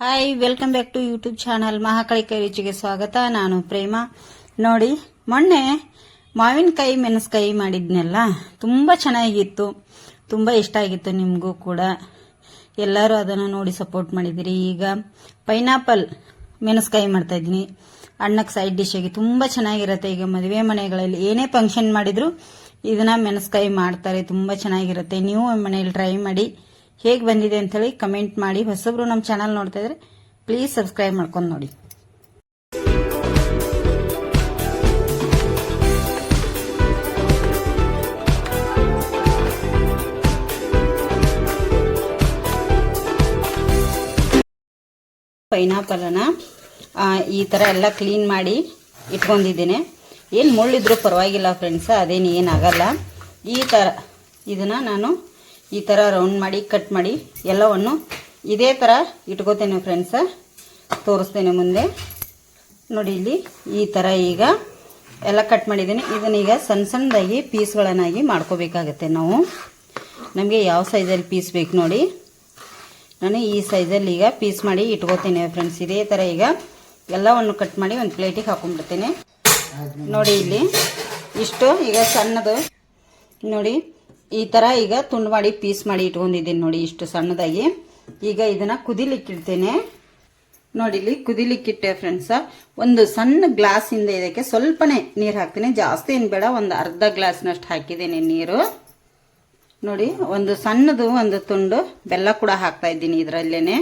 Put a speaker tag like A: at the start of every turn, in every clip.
A: Hi welcome back to YouTube channel ಮಹಾಕಾಳಿಕ ರುಚಿಗೆ ಸ್ವಾಗತ ನಾನು ಪ್ರೇಮ ನೋಡಿ ಮೊನ್ನೆ ಮಾವಿನಕಾಯಿ ಮೆಣಸ್ಕಾಯಿ ಮಾಡಿದ್ನೆಲ್ಲ ತುಂಬ ಚೆನ್ನಾಗಿತ್ತು ತುಂಬ ಇಷ್ಟ ಆಗಿತ್ತು ನಿಮಗೂ ಕೂಡ ಎಲ್ಲರೂ ಅದನ್ನು ನೋಡಿ ಸಪೋರ್ಟ್ ಮಾಡಿದಿರಿ ಈಗ ಪೈನಾಪಲ್ ಮೆಣಸ್ಕಾಯಿ ಮಾಡ್ತಾ ಇದ್ದೀನಿ ಅಣ್ಣಕ್ಕೆ ಸೈಡ್ ಡಿಶ್ ಆಗಿ ತುಂಬ ಚೆನ್ನಾಗಿರುತ್ತೆ ಈಗ ಮದುವೆ ಮನೆಗಳಲ್ಲಿ ಏನೇ ಫಂಕ್ಷನ್ ಮಾಡಿದ್ರು ಇದನ್ನ ಮೆಣಸ್ಕಾಯಿ ಮಾಡ್ತಾರೆ ತುಂಬ ಚೆನ್ನಾಗಿರುತ್ತೆ ನೀವು ಮನೆಯಲ್ಲಿ ಟ್ರೈ ಮಾಡಿ ಹೇಗೆ ಬಂದಿದೆ ಅಂತೇಳಿ ಕಮೆಂಟ್ ಮಾಡಿ. ಹೊಸಬ್ರು ನಮ್ಮ ಚಾನಲ್ ನೋಡ್ತಾ ಇದ್ರೆ ಪ್ಲೀಸ್ ಸಬ್ಸ್ಕ್ರೈಬ್ ಮಾಡ್ಕೊಂಡು ನೋಡಿ. ಪೈನಾಪಲನ ಈ ಥರ ಎಲ್ಲ ಕ್ಲೀನ್ ಮಾಡಿ ಇಟ್ಕೊಂಡಿದ್ದೀನಿ. ಏನು ಮುಳ್ಳಿದ್ರು ಪರವಾಗಿಲ್ಲ ಫ್ರೆಂಡ್ಸ್ ಅದೇನು ಏನಾಗಲ್ಲ ಈ ಥರ ಇದನ್ನು ನಾನು ಈ ಥರ ರೌಂಡ್ ಮಾಡಿ ಕಟ್ ಮಾಡಿ ಎಲ್ಲವನ್ನು ಇದೇ ಥರ ಇಟ್ಕೋತೇನೆ ಫ್ರೆಂಡ್ಸ ತೋರಿಸ್ತೇನೆ ಮುಂದೆ. ನೋಡಿ ಇಲ್ಲಿ ಈ ಥರ ಈಗ ಎಲ್ಲ ಕಟ್ ಮಾಡಿದ್ದೀನಿ. ಇದನ್ನೀಗ ಸಣ್ಣ ಸಣ್ಣದಾಗಿ ಪೀಸ್ಗಳನ್ನಾಗಿ ಮಾಡ್ಕೋಬೇಕಾಗತ್ತೆ ನಾವು. ನಮಗೆ ಯಾವ ಸೈಜಲ್ಲಿ ಪೀಸ್ ಬೇಕು ನೋಡಿ. ನಾನು ಈ ಸೈಜಲ್ಲಿ ಈಗ ಪೀಸ್ ಮಾಡಿ ಇಟ್ಕೋತೀನಿ ಫ್ರೆಂಡ್ಸ್ ಇದೇ ಥರ ಈಗ ಎಲ್ಲವನ್ನು ಕಟ್ ಮಾಡಿ ಒಂದು ಪ್ಲೇಟಿಗೆ ಹಾಕೊಂಡ್ಬಿಡ್ತೇನೆ. ನೋಡಿ ಇಲ್ಲಿ ಇಷ್ಟು ಈಗ ಸಣ್ಣದು. ನೋಡಿ ಈ ಥರ ಈಗ ತುಂಡು ಮಾಡಿ ಪೀಸ್ ಮಾಡಿ ಇಟ್ಕೊಂಡಿದ್ದೀನಿ ನೋಡಿ ಇಷ್ಟು ಸಣ್ಣದಾಗಿ. ಈಗ ಇದನ್ನು ಕುದಿಲಿಕ್ಕಿಡ್ತೇನೆ. ನೋಡಿ ಇಲ್ಲಿ ಕುದಿಲಿಕ್ಕಿಟ್ಟೆ ಫ್ರೆಂಡ್ಸ ಒಂದು ಸಣ್ಣ ಗ್ಲಾಸಿಂದ ಇದಕ್ಕೆ ಸ್ವಲ್ಪನೇ ನೀರು ಹಾಕ್ತೀನಿ. ಜಾಸ್ತಿ ಏನು ಬೇಡ, ಒಂದು ಅರ್ಧ ಗ್ಲಾಸ್ನಷ್ಟು ಹಾಕಿದ್ದೀನಿ ನೀರು. ನೋಡಿ, ಒಂದು ಸಣ್ಣದು ಒಂದು ತುಂಡು ಬೆಲ್ಲ ಕೂಡ ಹಾಕ್ತಾ ಇದ್ದೀನಿ ಇದರಲ್ಲೇ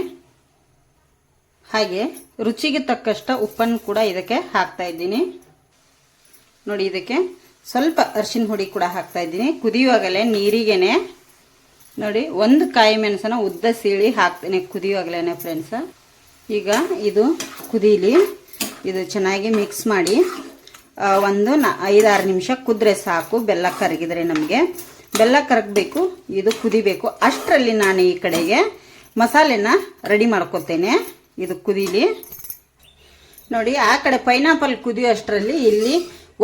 A: ಹಾಗೆ ರುಚಿಗೆ ತಕ್ಕಷ್ಟ ಉಪ್ಪನ್ನು ಕೂಡ ಇದಕ್ಕೆ ಹಾಕ್ತಾ ಇದ್ದೀನಿ. ನೋಡಿ ಇದಕ್ಕೆ ಸ್ವಲ್ಪ ಅರಿಶಿನ ಹುಡಿ ಕೂಡ ಹಾಕ್ತಾ ಇದ್ದೀನಿ. ಕುದಿಯುವಾಗಲೇ ನೀರಿಗೆನೆ. ನೋಡಿ, ಒಂದು ಕಾಯಿ ಮೆಣಸನ ಉದ್ದ ಸೀಳಿ ಹಾಕ್ತೇನೆ ಕುದಿಯುವಾಗಲೇ ಫ್ರೆಂಡ್ಸ ಈಗ ಇದು ಕುದೀಲಿ. ಇದು ಚೆನ್ನಾಗಿ ಮಿಕ್ಸ್ ಮಾಡಿ ಒಂದು ನ, ಐದಾರು ನಿಮಿಷ ಕುದ್ರೆ ಸಾಕು. ಬೆಲ್ಲ ಕರಗಿದ್ರೆ ನಮಗೆ. ಬೆಲ್ಲ ಕರಗಬೇಕು, ಇದು ಕುದಿಬೇಕು. ಅಷ್ಟರಲ್ಲಿ ನಾನು ಈ ಕಡೆಗೆ ಮಸಾಲೆನ ರೆಡಿ ಮಾಡ್ಕೊತೇನೆ. ಇದು ಕುದೀಲಿ. ನೋಡಿ, ಆ ಕಡೆ ಪೈನಾಪಲ್ ಕುದಿಯೋ ಅಷ್ಟರಲ್ಲಿ ಇಲ್ಲಿ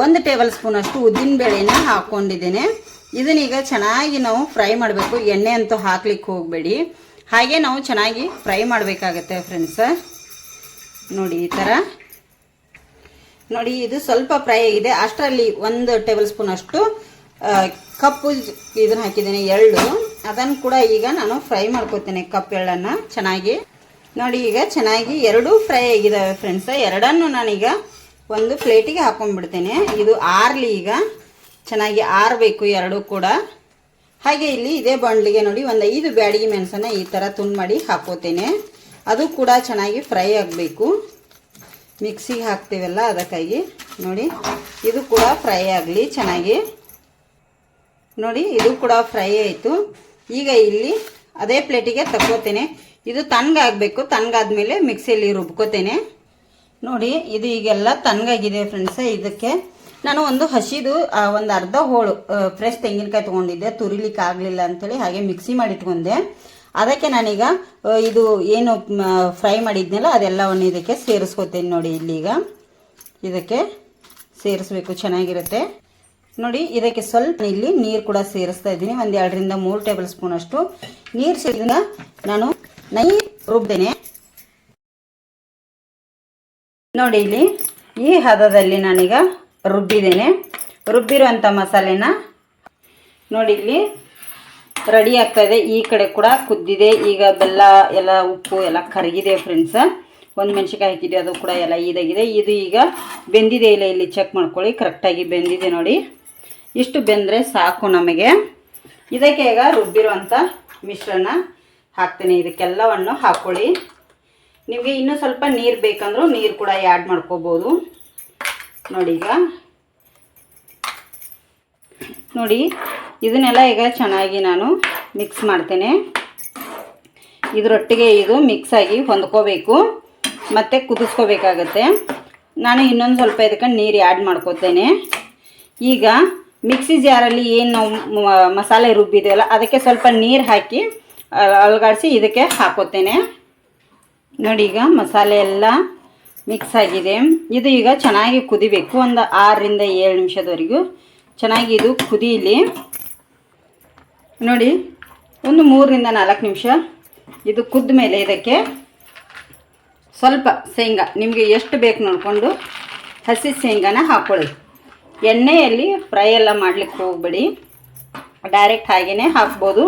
A: ಒಂದು ಟೇಬಲ್ ಸ್ಪೂನ್ ಅಷ್ಟು ಉದ್ದಿನ ಬೇಳೆನ ಹಾಕೊಂಡಿದ್ದೇನೆ. ಇದನ್ನೀಗ ಚೆನ್ನಾಗಿ ನಾವು ಫ್ರೈ ಮಾಡಬೇಕು. ಎಣ್ಣೆ ಅಂತೂ ಹಾಕ್ಲಿಕ್ಕೆ ಹೋಗಬೇಡಿ. ಹಾಗೆ ನಾವು ಚೆನ್ನಾಗಿ ಫ್ರೈ ಮಾಡಬೇಕಾಗತ್ತೆ ಫ್ರೆಂಡ್ಸ ನೋಡಿ ಈ ಥರ ನೋಡಿ ಇದು ಸ್ವಲ್ಪ ಫ್ರೈ ಆಗಿದೆ. ಅಷ್ಟರಲ್ಲಿ ಒಂದು ಟೇಬಲ್ ಸ್ಪೂನ್ ಅಷ್ಟು ಕಪ್ಪು ಇದನ್ನ ಹಾಕಿದ್ದೀನಿ, ಎಳ್ಳು. ಅದನ್ನು ಕೂಡ ಈಗ ನಾನು ಫ್ರೈ ಮಾಡ್ಕೋತೇನೆ ಕಪ್ಪು ಎಳ್ಳನ್ನು ಚೆನ್ನಾಗಿ. ನೋಡಿ ಈಗ ಚೆನ್ನಾಗಿ ಎರಡೂ ಫ್ರೈ ಆಗಿದ್ದಾವೆ ಫ್ರೆಂಡ್ಸ್ ಎರಡನ್ನು ನಾನೀಗ ಒಂದು ಪ್ಲೇಟಿಗೆ ಹಾಕೊಂಡ್ಬಿಡ್ತೇನೆ. ಇದು ಆರಲಿ ಈಗ. ಚೆನ್ನಾಗಿ ಆರಬೇಕು ಎರಡೂ ಕೂಡ. ಹಾಗೆ ಇಲ್ಲಿ ಇದೇ ಬಾಂಡ್ಲಿಗೆ ನೋಡಿ ಒಂದು ಐದು ಬ್ಯಾಡಿಗೆ ಮೆಣಸನ್ನ ಈ ಥರ ತುಂಡು ಮಾಡಿ ಹಾಕೋತೇನೆ. ಅದು ಕೂಡ ಚೆನ್ನಾಗಿ ಫ್ರೈ ಆಗಬೇಕು. ಮಿಕ್ಸಿಗೆ ಹಾಕ್ತೀವಲ್ಲ ಅದಕ್ಕಾಗಿ. ನೋಡಿ, ಇದು ಕೂಡ ಫ್ರೈ ಆಗಲಿ ಚೆನ್ನಾಗಿ. ನೋಡಿ, ಇದು ಕೂಡ ಫ್ರೈ ಆಯಿತು. ಈಗ ಇಲ್ಲಿ ಅದೇ ಪ್ಲೇಟಿಗೆ ತಕ್ಕೋತೇನೆ. ಇದು ತಣ್ಣಗಾಗಬೇಕು ತಣ್ಣಗಾದ್ಮೇಲೆ ಮಿಕ್ಸಿಯಲ್ಲಿ ರುಬ್ಕೋತೇನೆ. ನೋಡಿ, ಇದು ಈಗೆಲ್ಲ ತಣ್ಣಗಾಗಿದೆ ಫ್ರೆಂಡ್ಸ್ ಇದಕ್ಕೆ ನಾನು ಒಂದು ಹಸಿದು ಒಂದು ಅರ್ಧ ಹೋಳು ಫ್ರೆಶ್ ತೆಂಗಿನಕಾಯಿ ತೊಗೊಂಡಿದ್ದೆ. ತುರಿಲಿಕ್ಕೆ ಆಗಲಿಲ್ಲ ಅಂತೇಳಿ ಹಾಗೆ ಮಿಕ್ಸಿ ಮಾಡಿ ಇಟ್ಕೊಂಡೆ ಅದಕ್ಕೆ ನಾನೀಗ ಇದು ಏನು ಫ್ರೈ ಮಾಡಿದ್ನಲ್ಲ, ಅದೆಲ್ಲವನ್ನು ಇದಕ್ಕೆ ಸೇರಿಸ್ಕೋತೀನಿ ನೋಡಿ ಇಲ್ಲಿಗ. ಇದಕ್ಕೆ ಸೇರಿಸ್ಬೇಕು, ಚೆನ್ನಾಗಿರುತ್ತೆ. ನೋಡಿ, ಇದಕ್ಕೆ ಸ್ವಲ್ಪ ಇಲ್ಲಿ ನೀರು ಕೂಡ ಸೇರಿಸ್ತಾ ಇದ್ದೀನಿ. ಒಂದು ಎರಡರಿಂದ ಮೂರು ಟೇಬಲ್ ಸ್ಪೂನ್ ಅಷ್ಟು. ನೀರು ಸೇರಿದ ನಾನು ನೈ ರುಬ್ದೇನೆ. ನೋಡಿ ಇಲ್ಲಿ, ಈ ಹದದಲ್ಲಿ ನಾನೀಗ ರುಬ್ಬಿದ್ದೇನೆ. ರುಬ್ಬಿರುವಂಥ ಮಸಾಲೆನ ನೋಡಿ ಇಲ್ಲಿ ರೆಡಿ ಆಗ್ತಾ ಇದೆ. ಈ ಕಡೆ ಕೂಡ ಕುದ್ದಿದೆ. ಈಗ ಬೆಲ್ಲ, ಎಲ್ಲ ಉಪ್ಪು, ಎಲ್ಲ ಕರಗಿದೆ ಫ್ರೆಂಡ್ಸ್ ಒಂದು ಮೆಣಸಿನ್ಕಾಯಿ ಹಾಕಿದೆ ಅದು ಕೂಡ ಎಲ್ಲ ಇದಾಗಿದೆ ಇದು ಈಗ ಬೆಂದಿದೆ ಇಲ್ಲ, ಇಲ್ಲಿ ಚೆಕ್ ಮಾಡ್ಕೊಳ್ಳಿ. ಕರೆಕ್ಟಾಗಿ ಬೆಂದಿದೆ ನೋಡಿ. ಇಷ್ಟು ಬೆಂದರೆ ಸಾಕು ನಮಗೆ. ಇದಕ್ಕೆ ಈಗ ರುಬ್ಬಿರುವಂಥ ಮಿಶ್ರಣ ಹಾಕ್ತೀನಿ. ಇದಕ್ಕೆಲ್ಲವನ್ನು ಹಾಕ್ಕೊಳ್ಳಿ ನಿಮಗೆ ಇನ್ನೂ ಸ್ವಲ್ಪ ನೀರು ಬೇಕಂದ್ರೂ ನೀರು ಕೂಡ ಆ್ಯಡ್ ಮಾಡ್ಕೋಬೋದು. ನೋಡಿ ಈಗ. ನೋಡಿ, ಇದನ್ನೆಲ್ಲ ಈಗ ಚೆನ್ನಾಗಿ ನಾನು ಮಿಕ್ಸ್ ಮಾಡ್ತೇನೆ. ಇದರೊಟ್ಟಿಗೆ ಇದು ಮಿಕ್ಸ್ ಆಗಿ ಹೊಂದ್ಕೋಬೇಕು. ಮತ್ತು ಕುದಿಸ್ಕೋಬೇಕಾಗತ್ತೆ. ನಾನು ಇನ್ನೊಂದು ಸ್ವಲ್ಪ ಇದಕ್ಕೆ ನೀರು ಆ್ಯಡ್ ಮಾಡ್ಕೋತೇನೆ. ಈಗ ಮಿಕ್ಸಿ ಜಾರಲ್ಲಿ ಏನು ಮಸಾಲೆ ರುಬ್ಬಿದೆಯಲ್ಲ ಅದಕ್ಕೆ ಸ್ವಲ್ಪ ನೀರು ಹಾಕಿ ಅಲುಗಾಡಿಸಿ ಇದಕ್ಕೆ ಹಾಕೋತೇನೆ. ನೋಡಿ ಈಗ ಮಸಾಲೆ ಎಲ್ಲ ಮಿಕ್ಸ್ ಆಗಿದೆ. ಇದು ಈಗ ಚೆನ್ನಾಗಿ ಕುದಿಬೇಕು. ಒಂದು ಆರರಿಂದ ಏಳು ನಿಮಿಷದವರೆಗೂ ಚೆನ್ನಾಗಿ ಇದು ಕುದೀಲಿ. ನೋಡಿ, ಒಂದು ಮೂರರಿಂದ ನಾಲ್ಕು ನಿಮಿಷ ಇದು ಕುದ್ದ ಮೇಲೆ ಇದಕ್ಕೆ ಸ್ವಲ್ಪ ಶೇಂಗಾ, ನಿಮಗೆ ಎಷ್ಟು ಬೇಕು ನೋಡಿಕೊಂಡು ಹಸಿ ಶೇಂಗಾನ ಹಾಕ್ಕೊಳ್ಳಿ ಎಣ್ಣೆಯಲ್ಲಿ ಫ್ರೈ ಎಲ್ಲ ಮಾಡ್ಲಿಕ್ಕೆ ಹೋಗಬೇಡಿ. ಡೈರೆಕ್ಟ್ ಹಾಗೆಯೇ ಹಾಕ್ಬೋದು.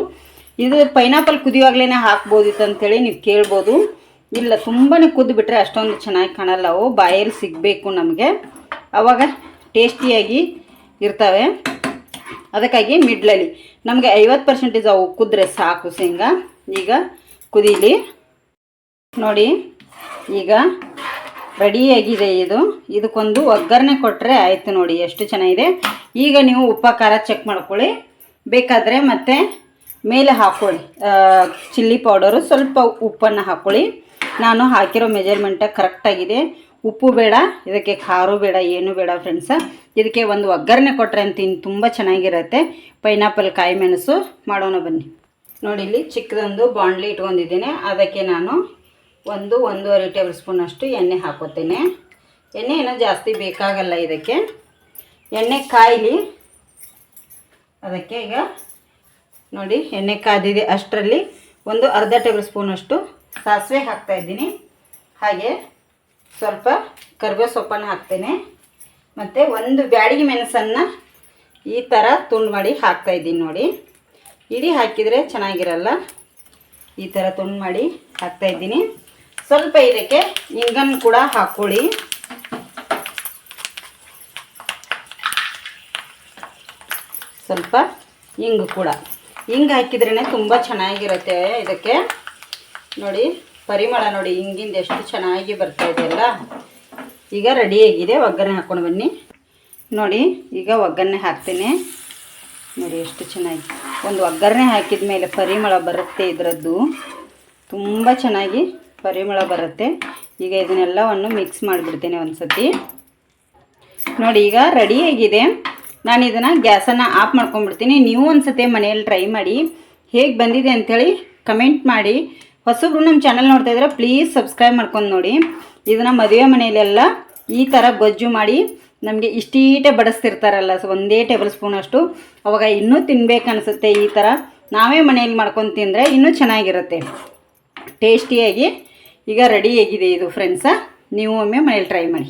A: ಇದು ಪೈನಾಪಲ್ ಕುದಿಯುವಾಗಲೇ ಹಾಕ್ಬೋದಿತ್ತು ಅಂತೇಳಿ ನೀವು ಕೇಳ್ಬೋದು. ಇಲ್ಲ ತುಂಬಾ ಕುದ್ದುಬಿಟ್ರೆ ಅಷ್ಟೊಂದು ಚೆನ್ನಾಗಿ ಕಾಣಲ್ಲ. ಅವು ಬಾಯಲ್ಲಿ ಸಿಗಬೇಕು ನಮಗೆ. ಅವಾಗ ಟೇಸ್ಟಿಯಾಗಿ ಇರ್ತವೆ. ಅದಕ್ಕಾಗಿ ಮಿಡ್ಲಲ್ಲಿ. ನಮಗೆ ಐವತ್ತು ಪರ್ಸೆಂಟೇಜ್ ಅವು ಕುದ್ರೆ ಸಾಕು ಶೇಂಗಾ. ಈಗ ಕುದೀಲಿ. ನೋಡಿ, ಈಗ ರೆಡಿಯಾಗಿದೆ ಇದು. ಇದಕ್ಕೊಂದು ಒಗ್ಗರಣೆ ಕೊಟ್ಟರೆ ಆಯಿತು ನೋಡಿ, ಎಷ್ಟು ಚೆನ್ನಾಗಿದೆ. ಈಗ ನೀವು ಉಪ್ಪ, ಖಾರ ಚೆಕ್ ಮಾಡ್ಕೊಳ್ಳಿ. ಬೇಕಾದರೆ ಮತ್ತೆ ಮೇಲೆ ಹಾಕ್ಕೊಳ್ಳಿ ಚಿಲ್ಲಿ ಪೌಡರು ಸ್ವಲ್ಪ ಉಪ್ಪನ್ನು ಹಾಕ್ಕೊಳ್ಳಿ ನಾನು ಹಾಕಿರೋ ಮೆಜರ್ಮೆಂಟ ಕರೆಕ್ಟಾಗಿದೆ. ಉಪ್ಪು ಬೇಡ, ಇದಕ್ಕೆ ಖಾರ ಬೇಡ, ಏನು ಬೇಡ ಫ್ರೆಂಡ್ಸ ಇದಕ್ಕೆ ಒಂದು ಒಗ್ಗರಣೆ ಕೊಟ್ಟರೆ ಅಂತ ಇನ್ನು ತುಂಬ ಚೆನ್ನಾಗಿರುತ್ತೆ. ಪೈನಾಪಲ್ ಕಾಯಿ ಮೆಣಸು ಮಾಡೋಣ ಬನ್ನಿ. ನೋಡಿ, ಇಲ್ಲಿ ಚಿಕ್ಕದೊಂದು ಬಾಂಡ್ಲಿ ಇಟ್ಕೊಂಡಿದ್ದೀನಿ. ಅದಕ್ಕೆ ನಾನು ಒಂದು ಒಂದೂವರೆ ಟೇಬಲ್ ಸ್ಪೂನ್ ಅಷ್ಟು ಎಣ್ಣೆ ಹಾಕೋತೇನೆ. ಎಣ್ಣೆ ಏನೋ ಜಾಸ್ತಿ ಬೇಕಾಗಲ್ಲ ಇದಕ್ಕೆ. ಎಣ್ಣೆ ಕಾಯಿಲಿ. ಅದಕ್ಕೆ ಈಗ ನೋಡಿ, ಎಣ್ಣೆ ಕಾದಿದೆ ಅಷ್ಟರಲ್ಲಿ. ಒಂದು ಅರ್ಧ ಟೇಬಲ್ ಸ್ಪೂನಷ್ಟು ಸಾಸಿವೆ ಹಾಕ್ತಾಯಿದ್ದೀನಿ ಹಾಗೆ ಸ್ವಲ್ಪ ಕರಿಬೇವು ಸೊಪ್ಪನ್ನು ಹಾಕ್ತೇನೆ. ಮತ್ತು ಒಂದು ಬ್ಯಾಡಿಗೆ ಮೆಣಸನ್ನು ಈ ಥರ ತುಂಡು ಮಾಡಿ ಹಾಕ್ತಾಯಿದ್ದೀನಿ ನೋಡಿ. ಇಡಿ ಹಾಕಿದರೆ ಚೆನ್ನಾಗಿರಲ್ಲ. ಈ ಥರ ತುಂಡು ಮಾಡಿ ಹಾಕ್ತಾಯಿದ್ದೀನಿ ಸ್ವಲ್ಪ ಇದಕ್ಕೆ ಇಂಗನ್ ಕೂಡ ಹಾಕ್ಕೊಳ್ಳಿ ಸ್ವಲ್ಪ ಇಂಗು ಕೂಡ. ಇಂಗು ಹಾಕಿದ್ರೇ ತುಂಬ ಚೆನ್ನಾಗಿರುತ್ತೆ ಇದಕ್ಕೆ. ನೋಡಿ, ಪರಿಮಳ ನೋಡಿ, ಹಿಂಗಿಂದ ಎಷ್ಟು ಚೆನ್ನಾಗಿ ಬರ್ತಾ ಇದೆಯಲ್ಲ ಈಗ ರೆಡಿಯಾಗಿದೆ ಒಗ್ಗರಣೆ ಹಾಕ್ಕೊಂಡು ಬನ್ನಿ. ನೋಡಿ, ಈಗ ಒಗ್ಗರಣೆ ಹಾಕ್ತೇನೆ. ನೋಡಿ, ಎಷ್ಟು ಚೆನ್ನಾಗಿ. ಒಂದು ಒಗ್ಗರಣೆ ಹಾಕಿದ ಮೇಲೆ ಪರಿಮಳ ಬರುತ್ತೆ ಇದರದ್ದು. ತುಂಬ ಚೆನ್ನಾಗಿ ಪರಿಮಳ ಬರುತ್ತೆ. ಈಗ ಇದನ್ನೆಲ್ಲವನ್ನು ಮಿಕ್ಸ್ ಮಾಡಿಬಿಡ್ತೇನೆ ಒಂದು ಸತಿ ನೋಡಿ, ಈಗ ರೆಡಿಯಾಗಿದೆ ನಾನು ಇದನ್ನು ಗ್ಯಾಸನ್ನು ಆಫ್ ಮಾಡ್ಕೊಂಡ್ಬಿಡ್ತೀನಿ. ನೀವು ಒಂದು ಸತಿ ಮನೆಯಲ್ಲಿ ಟ್ರೈ ಮಾಡಿ. ಹೇಗೆ ಬಂದಿದೆ ಅಂಥೇಳಿ ಕಮೆಂಟ್ ಮಾಡಿ. ಹೊಸಬ್ರು ನಮ್ಮ ಚಾನಲ್ ನೋಡ್ತಾ ಇದ್ರೆ ಪ್ಲೀಸ್ ಸಬ್ಸ್ಕ್ರೈಬ್ ಮಾಡ್ಕೊಂಡು ನೋಡಿ. ಇದನ್ನು ಮದುವೆ ಮನೆಯಲ್ಲೆಲ್ಲ ಈ ಥರ ಗೊಜ್ಜು ಮಾಡಿ ನಮಗೆ ಇಷ್ಟೀಟೆ ಬಡಿಸ್ತಿರ್ತಾರಲ್ಲ, ಸೊ ಒಂದೇ ಟೇಬಲ್ ಸ್ಪೂನ್ ಅಷ್ಟು. ಅವಾಗ ಇನ್ನೂ ತಿನ್ಬೇಕು ಅನಿಸುತ್ತೆ ಈ ಥರ ನಾವೇ ಮನೆಯಲ್ಲಿ ಮಾಡ್ಕೊಂಡು ತಿಂದರೆ ಇನ್ನೂ ಚೆನ್ನಾಗಿರುತ್ತೆ. ಟೇಸ್ಟಿಯಾಗಿ ಈಗ ರೆಡಿಯಾಗಿದೆ ಇದು ಫ್ರೆಂಡ್ಸ ನೀವು ಒಮ್ಮೆ ಮನೇಲಿ ಟ್ರೈ ಮಾಡಿ.